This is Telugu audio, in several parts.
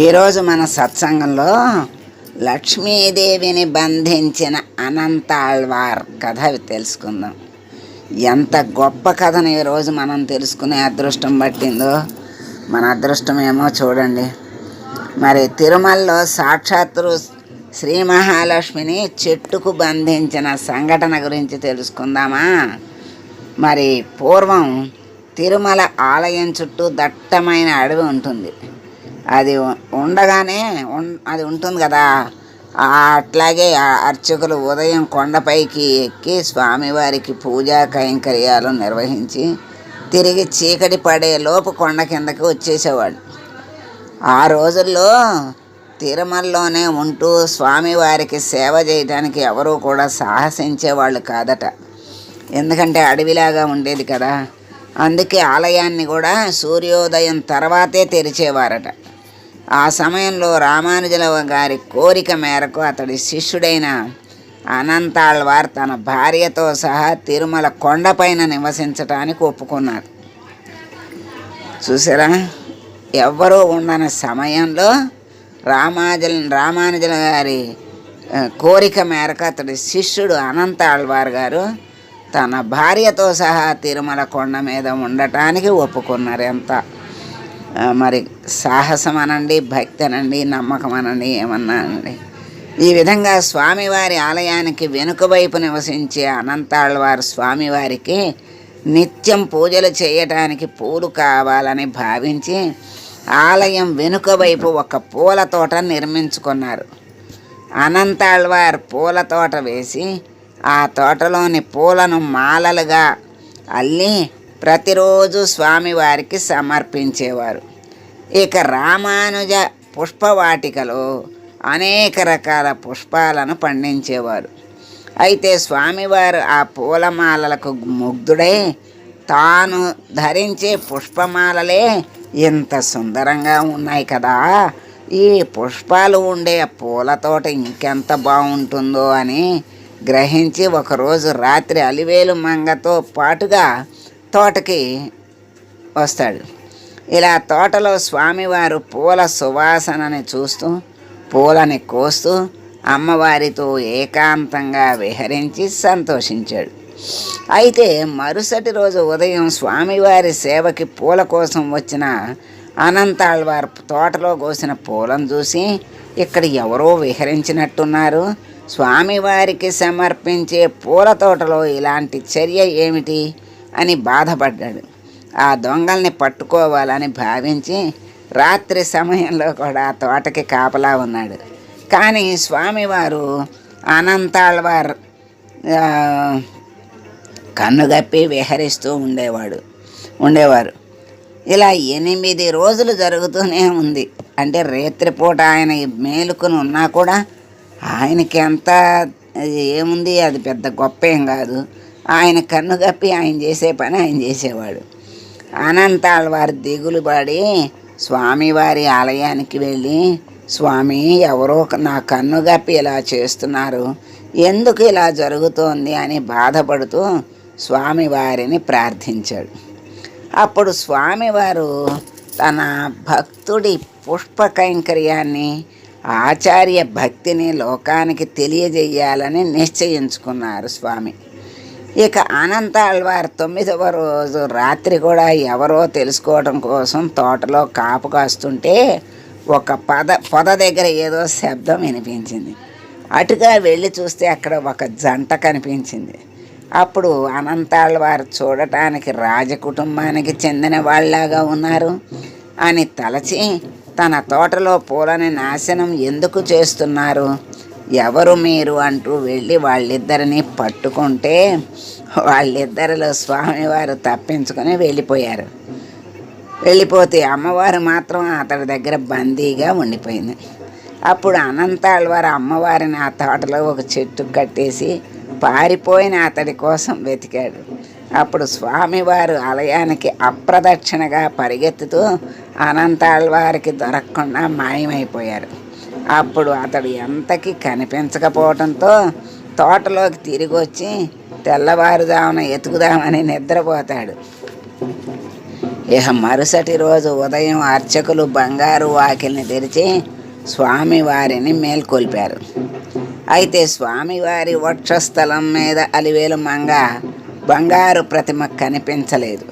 ఈరోజు మన సత్సంగంలో లక్ష్మీదేవిని బంధించిన అనంతాళ్వార్ కథ తెలుసుకుందాం. ఎంత గొప్ప కథను ఈరోజు మనం తెలుసుకునే అదృష్టం పట్టిందో మన అదృష్టం ఏమో చూడండి. మరి తిరుమలలో సాక్షాత్తు శ్రీ మహాలక్ష్మిని చెట్టుకు బంధించిన సంఘటన గురించి తెలుసుకుందామా? మరి పూర్వం తిరుమల ఆలయం చుట్టూ దట్టమైన అడవి ఉంటుంది. అది ఉండగానే అది ఉంటుంది కదా. అట్లాగే అర్చకులు ఉదయం కొండపైకి ఎక్కి స్వామివారికి పూజా కైంకర్యాలు నిర్వహించి తిరిగి చీకటి పడే లోపు కొండ కిందకి వచ్చేసేవాడు ఆ రోజుల్లో తిరుమలలోనే ఉంటూ స్వామివారికి సేవ చేయడానికి ఎవరూ కూడా సాహసించేవాళ్ళు కాదట. ఎందుకంటే అడవిలాగా ఉండేది కదా. అందుకే ఆలయాన్ని కూడా సూర్యోదయం తర్వాతే తెరిచేవారట. ఆ సమయంలో రామానుజుల గారి కోరిక మేరకు అతడి శిష్యుడైన అనంతాళ్వార్ తన భార్యతో సహా తిరుమల కొండపైన నివసించటానికి ఒప్పుకున్నాడు చూసారా? ఎవ్వరూ ఉండని సమయంలో రామాజల రామానుజుల గారి కోరిక మేరకు అతడి శిష్యుడు అనంత ఆళ్వార్ గారు తన భార్యతో సహా తిరుమల కొండ మీద ఉండటానికి ఒప్పుకున్నారు ఎంత మరి సాహసం అనండి భక్తి అనండి నమ్మకం అనండి ఏమన్నా అనండి ఈ విధంగా స్వామివారి ఆలయానికి వెనుక వైపు నివసించే అనంతాళ్వారు స్వామివారికి నిత్యం పూజలు చేయటానికి పూలు కావాలని భావించి ఆలయం వెనుక వైపు ఒక పూల తోట నిర్మించుకున్నారు. అనంతాళ్వార్ పూల తోట వేసి ఆ తోటలోని పూలను మాలలుగా అల్లి ప్రతిరోజు స్వామివారికి సమర్పించేవారు. ఇక రామానుజ పుష్పవాటికలో అనేక రకాల పుష్పాలను పండించేవారు. అయితే స్వామివారు ఆ పూలమాలలకు ముగ్ధుడై తాను ధరించే పుష్పమాలలే ఇంత సుందరంగా ఉన్నాయి కదా. ఈ పుష్పాలు ఉండే పూల తోట ఇంకెంత బాగుంటుందో అని గ్రహించి ఒకరోజు రాత్రి అలివేలు మంగతో పాటుగా తోటకి వస్తాడు. ఇలా తోటలో స్వామివారు పూల సువాసనని చూస్తూ పూలని కోస్తూ అమ్మవారితో ఏకాంతంగా విహరించి సంతోషించాడు. అయితే మరుసటి రోజు ఉదయం స్వామివారి సేవకి పూల కోసం వచ్చిన అనంతాళ్వారు తోటలో కోసిన పూలను చూసి ఇక్కడ ఎవరో విహరించినట్టున్నారు. స్వామివారికి సమర్పించే పూల తోటలో ఇలాంటి చర్య ఏమిటి? అని బాధపడ్డాడు. ఆ దొంగల్ని పట్టుకోవాలని భావించి రాత్రి సమయంలో కూడా తోటకి కాపలా ఉన్నాడు. కానీ స్వామివారు అనంతాళ్వార్ కన్నుగప్పి విహరిస్తూ ఉండేవాడు ఉండేవారు. ఇలా ఎనిమిది రోజులు జరుగుతూనే ఉంది. అంటే రేత్రిపూట ఆయన మేలుకుని ఉన్నా కూడా ఆయనకి ఎంత ఏముంది? అది పెద్ద గొప్ప ఏం కాదు. ఆయన కన్ను కప్పి ఆయన చేసే పని ఆయన చేసేవాడు. అనంతాల వారు దిగులు పడి స్వామివారి ఆలయానికి వెళ్ళి స్వామి ఎవరో నా కన్ను కప్పి ఇలా చేస్తున్నారు. ఎందుకు ఇలా జరుగుతోంది? అని బాధపడుతూ స్వామివారిని ప్రార్థించాడు. అప్పుడు స్వామివారు తన భక్తుడి పుష్ప కైంకర్యాన్ని ఆచార్య భక్తిని లోకానికి తెలియజేయాలని నిశ్చయించుకున్నారు స్వామి. ఇక అనంతాళ్వారు తొమ్మిదవ రోజు రాత్రి కూడా ఎవరో తెలుసుకోవడం కోసం తోటలో కాపు కాస్తుంటే ఒక పద పొద దగ్గర ఏదో శబ్దం వినిపించింది. అటుగా వెళ్ళి చూస్తే అక్కడ ఒక జంట కనిపించింది. అప్పుడు అనంతాళ్వారు చూడటానికి రాజకుటుంబానికి చెందిన వాళ్ళలాగా ఉన్నారు అని తలచి తన తోటలో పూలని నాశనం ఎందుకు చేస్తున్నారు? ఎవరు మీరు అంటూ వెళ్ళి వాళ్ళిద్దరిని పట్టుకుంటే వాళ్ళిద్దరిలో స్వామివారు తప్పించుకొని వెళ్ళిపోయారు. వెళ్ళిపోతే అమ్మవారు మాత్రం అతడి దగ్గర బందీగా ఉండిపోయింది. అప్పుడు అనంతాళ్వారు అమ్మవారిని ఆ తోటలో ఒక చెట్టు కట్టేసి పారిపోయిన అతడి కోసం వెతికాడు. అప్పుడు స్వామివారు ఆలయానికి అప్రదక్షిణగా పరిగెత్తుతూ అనంతాళ్వారికి దొరకకుండా మాయమైపోయారు. అప్పుడు అతడు ఎంతకి కనిపించకపోవడంతో తోటలోకి తిరిగి వచ్చి తెల్లవారుజామున ఎతుకుదామని నిద్రపోతాడు. ఇక మరుసటి రోజు ఉదయం అర్చకులు బంగారు వాకిల్ని తెరిచి స్వామివారిని మేల్కొల్పారు. అయితే స్వామివారి వక్షస్థలం మీద అలివేలు మంగ బంగారు ప్రతిమ కనిపించలేదు.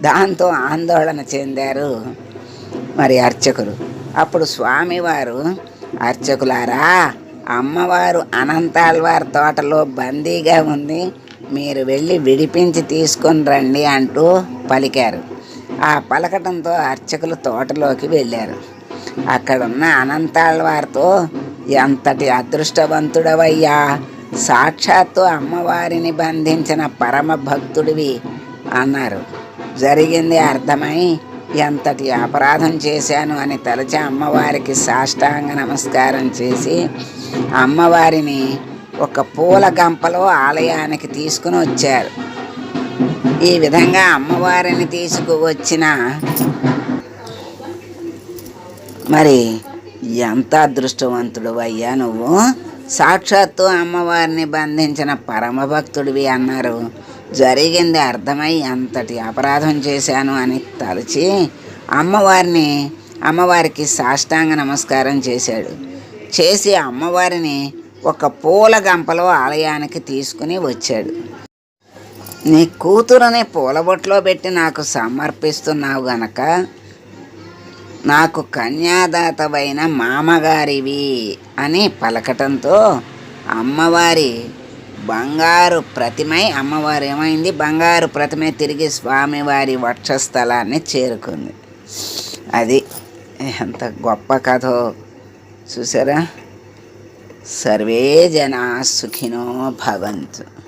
దాంతో ఆందోళన చెందారు మరి అర్చకులు. అప్పుడు స్వామివారు అర్చకులారా అమ్మవారు అనంతాల్వార్ తోటలో బందీగా ఉంది. మీరు వెళ్ళి విడిపించి తీసుకొని రండి అంటూ పలికారు. ఆ పలకటంతో అర్చకులు తోటలోకి వెళ్ళారు. అక్కడున్న అనంతాళ్వారితో ఎంతటి అదృష్టవంతుడవయ్యా! సాక్షాత్తు అమ్మవారిని బంధించిన పరమ భక్తుడివి అన్నారు. జరిగింది అర్థమై ఎంతటి అపరాధం చేశాను అని తలచి అమ్మవారికి సాష్టాంగ నమస్కారం చేసి అమ్మవారిని ఒక పూల గంపలో ఆలయానికి తీసుకుని వచ్చారు. ఈ విధంగా అమ్మవారిని తీసుకువచ్చిన మరి ఎంత అదృష్టవంతుడు అయ్యా నువ్వు? సాక్షాత్తు అమ్మవారిని బంధించిన పరమభక్తుడివి అన్నారు. జరిగింది అర్థమై అంతటి అపరాధం చేశాను అని తలచి అమ్మవారిని అమ్మవారికి సాష్టాంగ నమస్కారం చేశాడు. చేసి అమ్మవారిని ఒక పూల గంపలో ఆలయానికి తీసుకుని వచ్చాడు. నీ కూతురుని పూలబొట్లో పెట్టి నాకు సమర్పిస్తున్నావు గనక నాకు కన్యాదాతవైన మామగారివి అని పలకటంతో అమ్మవారి బంగారు ప్రతిమై అమ్మవారు ఏమైంది? బంగారు ప్రతిమై తిరిగి స్వామివారి వక్షస్థలాన్ని చేరుకుంది. అది ఎంత గొప్ప కథో. చూసారా? సర్వే జనా సుఖినో భవంతు.